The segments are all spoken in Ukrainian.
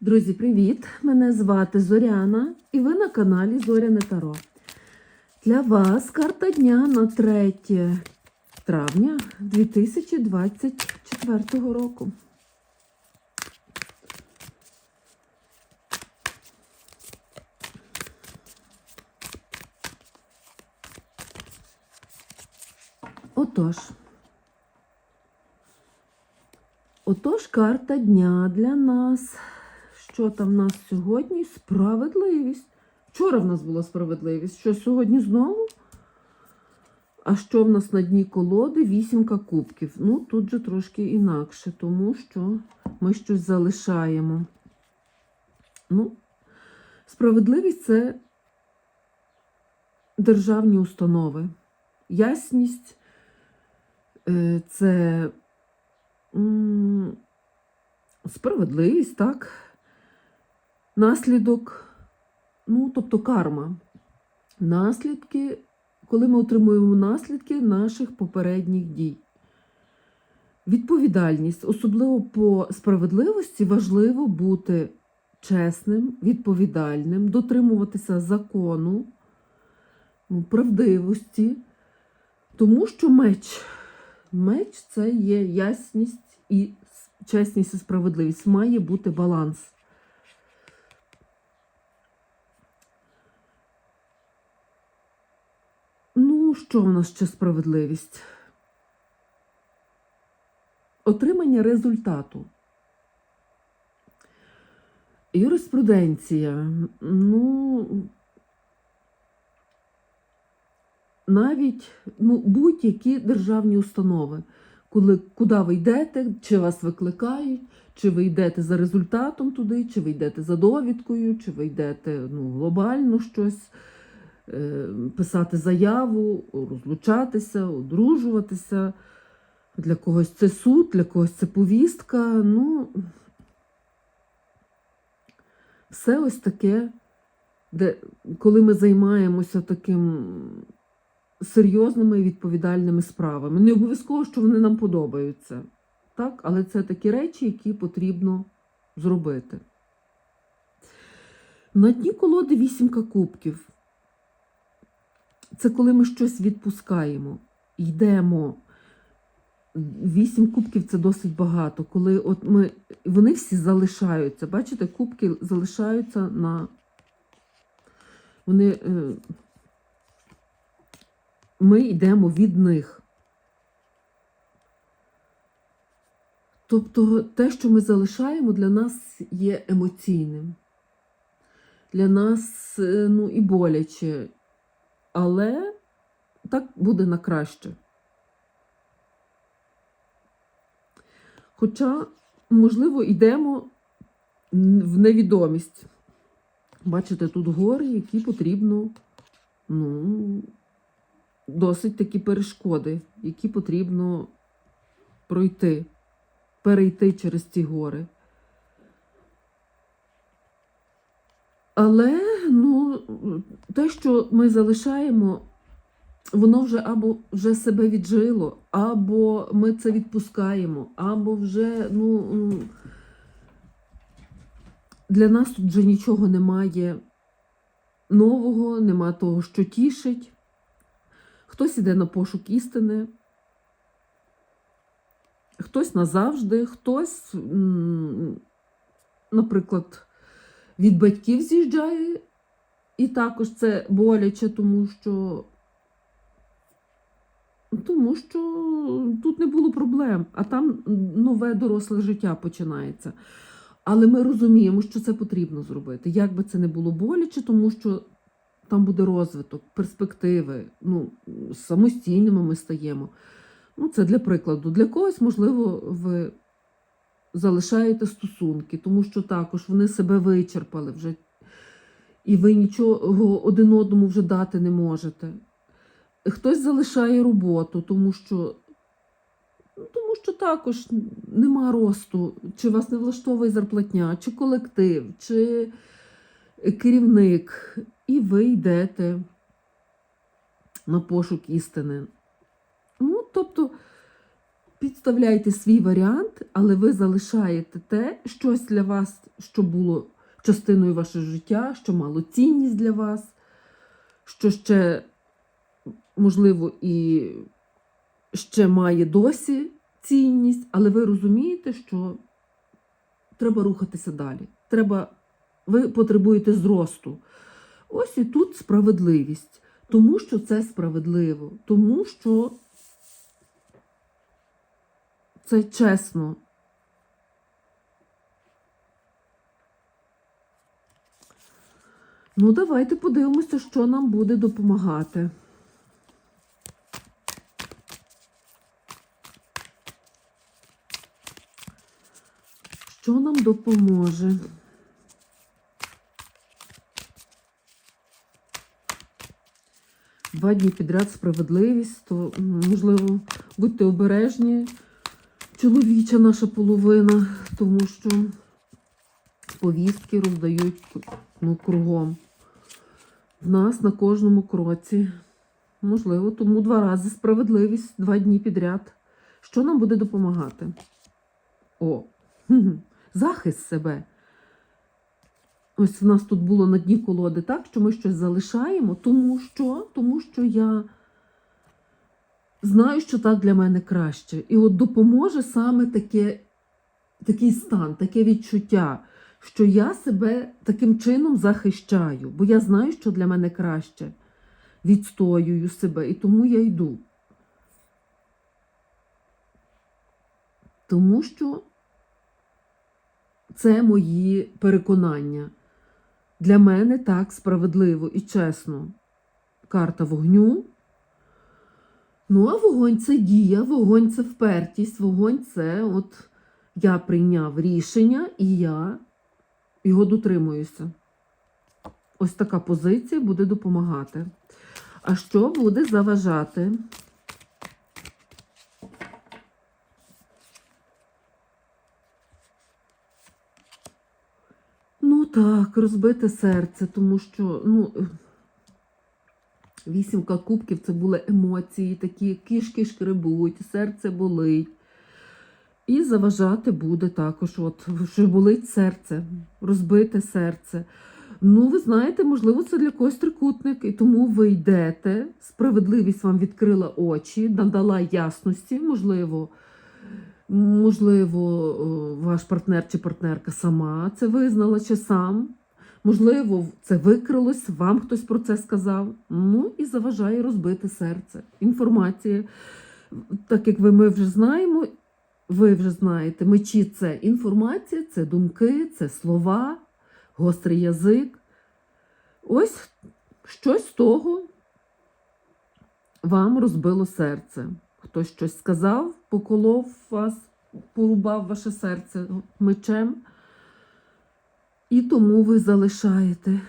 Друзі, привіт! Мене звати Зоряна і ви на каналі Зоряне Таро. Для вас карта дня на 3 травня 2024 року. Отож. Отож, карта дня для нас. Що там в нас сьогодні? Справедливість. Вчора в нас була справедливість. Що сьогодні знову? А що в нас на дні колоди? Вісімка кубків. Ну, тут же трошки інакше, тому що ми щось залишаємо. Ну, справедливість це державні установи. Ясність е, це справедливість, так? Наслідок, ну, тобто карма. Наслідки, коли ми отримуємо наслідки наших попередніх дій. Відповідальність, особливо по справедливості, важливо бути чесним, відповідальним, дотримуватися закону, ну, правдивості, тому що меч. Меч це є ясність і чесність і справедливість. Має бути баланс. Ну, що в нас ще справедливість? Отримання результату. Юриспруденція. Ну, навіть ну, будь-які державні установи, коли, куди ви йдете, чи вас викликають, чи ви йдете за результатом туди, чи ви йдете за довідкою, чи ви йдете ну, глобально щось, писати заяву, розлучатися, одружуватися. Для когось це суд, для когось це повістка. Ну, все ось таке, де, коли ми займаємося таким серйозними і відповідальними справами. Не обов'язково, що вони нам подобаються, так? але це такі речі, які потрібно зробити. На дні колоди вісімка кубків. Це коли ми щось відпускаємо, йдемо. Вісім кубків це досить багато. Коли от ми, вони всі залишаються. Бачите, кубки залишаються на. Вони, е, ми йдемо від них. Тобто те, що ми залишаємо, для нас є емоційним. Для нас е, ну, і боляче. Але так буде на краще. Хоча, можливо, йдемо в невідомість. Бачите, тут гори, які потрібно, ну, досить такі перешкоди, які потрібно пройти, перейти через ці гори. Але те, що ми залишаємо, воно вже або вже себе віджило, або ми це відпускаємо, або вже ну, для нас тут вже нічого немає нового, нема того, що тішить. Хтось іде на пошук істини, хтось назавжди, хтось, наприклад, від батьків з'їжджає, і також це боляче, тому що тому що тут не було проблем, а там нове доросле життя починається. Але ми розуміємо, що це потрібно зробити. Як би це не було боляче, тому що там буде розвиток, перспективи. Ну, самостійними ми стаємо. Ну, це для прикладу. Для когось, можливо, ви залишаєте стосунки, тому що також вони себе вичерпали вже, і ви нічого один одному вже дати не можете. Хтось залишає роботу, тому що, тому що також нема росту, чи вас не влаштовує зарплатня, чи колектив, чи керівник, і ви йдете на пошук істини. Ну, тобто, підставляйте свій варіант, але ви залишаєте те, щось для вас, що було частиною вашого життя, що мало цінність для вас, що ще, можливо, і ще має досі цінність, але ви розумієте, що треба рухатися далі. Треба, ви потребуєте зросту. Ось і тут справедливість, тому що це справедливо, тому що це чесно. Ну, давайте подивимося, що нам буде допомагати. Що нам допоможе? Два дні підряд справедливість, то, можливо, будьте обережні, чоловіча наша половина, тому що повістки роздають ну, кругом. В нас на кожному кроці. Можливо, тому два рази справедливість, два дні підряд. Що нам буде допомагати? О, захист себе. Ось в нас тут було на дні колоди так, що ми щось залишаємо, тому що, тому що я знаю, що так для мене краще. І от допоможе саме таке, такий стан, таке відчуття, що я себе таким чином захищаю, бо я знаю, що для мене краще. Відстоюю себе, і тому я йду. Тому що це мої переконання. Для мене так справедливо і чесно. Карта вогню. Ну, а вогонь це дія, вогонь це впертість, вогонь це от я прийняв рішення і я його дотримуюся. Ось така позиція буде допомагати. А що буде заважати? Ну так, розбите серце, тому що ну, вісімка кубків це були емоції, такі кішки шкребуть, серце болить. І заважати буде також, от, що болить серце, розбите серце. Ну, ви знаєте, можливо, це для когось трикутник, і тому ви йдете, справедливість вам відкрила очі, надала ясності, можливо, можливо, ваш партнер чи партнерка сама це визнала, чи сам. Можливо, це викрилось, вам хтось про це сказав. Ну і заважає розбити серце. Інформація, так як ви ми вже знаємо, ви вже знаєте, мечі це інформація, це думки, це слова, гострий язик. Ось щось з того вам розбило серце. Хтось щось сказав, поколов вас, порубав ваше серце мечем. І тому ви залишаєте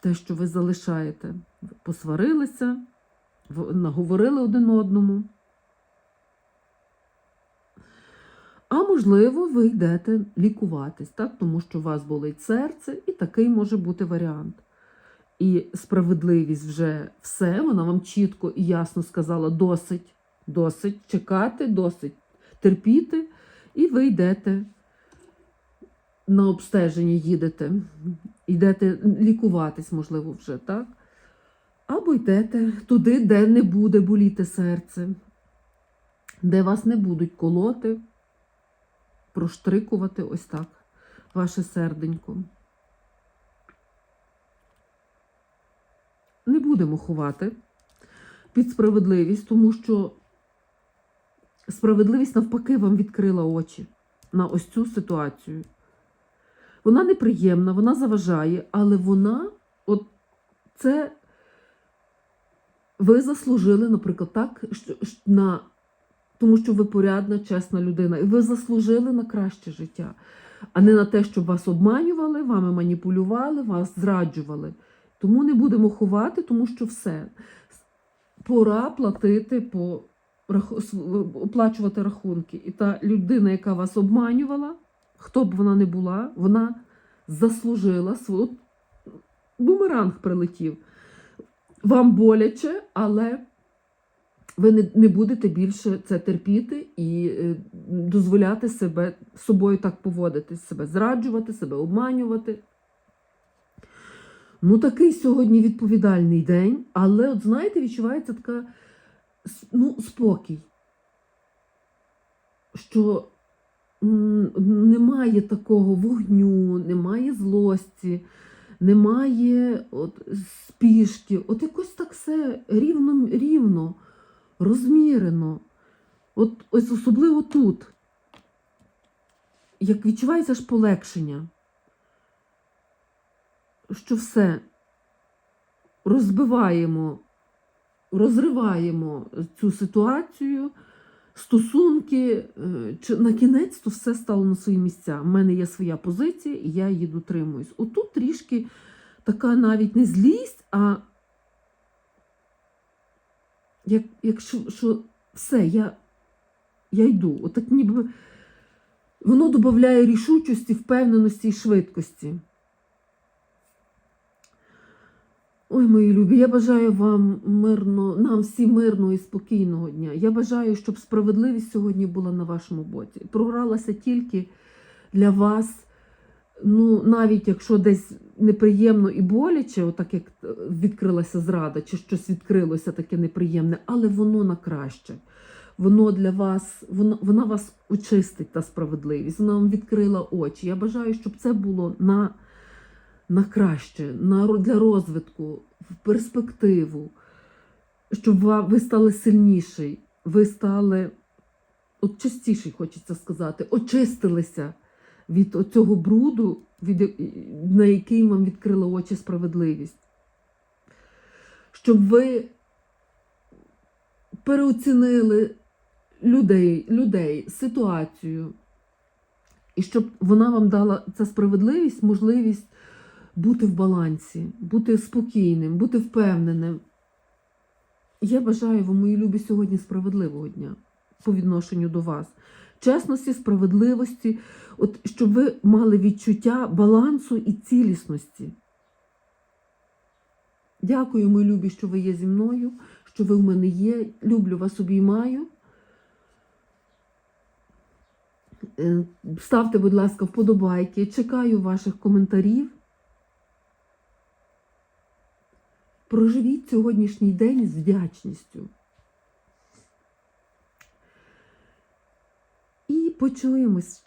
те, що ви залишаєте. Посварилися, наговорили один одному. А можливо, ви йдете лікуватись, так? тому що у вас болить серце, і такий може бути варіант. І справедливість вже все, вона вам чітко і ясно сказала: досить, досить чекати, досить терпіти, і ви йдете на обстеження, їдете, йдете лікуватись, можливо, вже, так? Або йдете туди, де не буде боліти серце, де вас не будуть колоти, проштрикувати ось так ваше серденько. Не будемо ховати під справедливість, тому що справедливість навпаки вам відкрила очі на ось цю ситуацію. Вона неприємна, вона заважає, але вона, от це ви заслужили, наприклад, так, що- на, тому що ви порядна, чесна людина, і ви заслужили на краще життя, а не на те, щоб вас обманювали, вами маніпулювали, вас зраджували. Тому не будемо ховати, тому що все. Пора платити по оплачувати рахунки. І та людина, яка вас обманювала, хто б вона не була, вона заслужила свою бумеранг прилетів. Вам боляче, але ви не, не будете більше це терпіти і е, дозволяти себе собою так поводитись, себе зраджувати, себе обманювати. Ну, такий сьогодні відповідальний день, але, от знаєте, відчувається така ну, спокій, що немає такого вогню, немає злості, немає от, спішки. От якось так все рівно, рівно, розмірено. От ось особливо тут. Як відчувається ж полегшення, що все розбиваємо, розриваємо цю ситуацію, стосунки, е, на кінець то все стало на свої місця. У мене є своя позиція, і я її дотримуюсь. Отут трішки така навіть не злість, а як, якщо що все, я, я йду. Отак ніби воно додає рішучості, впевненості і швидкості. Ой, мої любі, я бажаю вам мирно, нам всім мирного і спокійного дня. Я бажаю, щоб справедливість сьогодні була на вашому боці. Програлася тільки для вас. Ну, навіть якщо десь неприємно і боляче, отак як е, відкрилася зрада, чи щось відкрилося таке неприємне, але воно на краще. Воно для вас, воно, вона вас очистить, та справедливість. Вона вам відкрила очі. Я бажаю, щоб це було на, на краще, на, для розвитку, в перспективу, щоб ви стали сильніший, ви стали от частіший, хочеться сказати, очистилися від цього бруду, від, на який вам відкрила очі справедливість. Щоб ви переоцінили людей, людей, ситуацію, і щоб вона вам дала ця справедливість, можливість бути в балансі, бути спокійним, бути впевненим. Я бажаю вам, мої любі, сьогодні справедливого дня по відношенню до вас. Чесності, справедливості, от щоб ви мали відчуття балансу і цілісності. Дякую, мої любі, що ви є зі мною, що ви в мене є. Люблю вас, обіймаю. Е, Ставте, будь ласка, вподобайки. Чекаю ваших коментарів. Проживіть сьогоднішній день з вдячністю. І почуємось